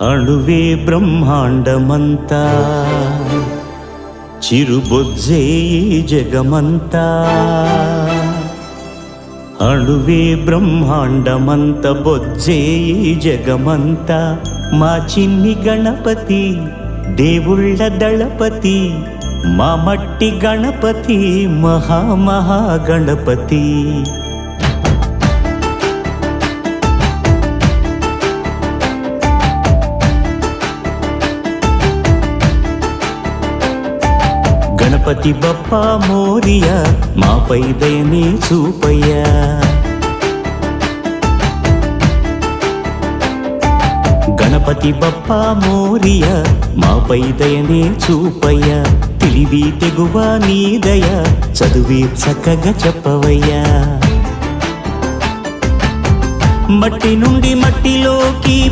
అణువే బ్రహ్మాండమంతా చిరుబొజ్జే జగమంతా. అణువే బ్రహ్మాండమంత బొజ్జే జగమంతా. మా చిన్ని గణపతి దేవుళ్ళ దళపతి మా మట్టి గణపతి మహామహా గణపతి. గణపతి బప్ప మోరియ మాపై దయనే చూపయ్యా. గణపతి బప్ప మోరియ మాపై దయనే చూపయ్యా. తెలివి తెగువ నీ దయ చదువి చక్కగా చెప్పవయ్యా. మట్టి నుండి మట్టిలోకి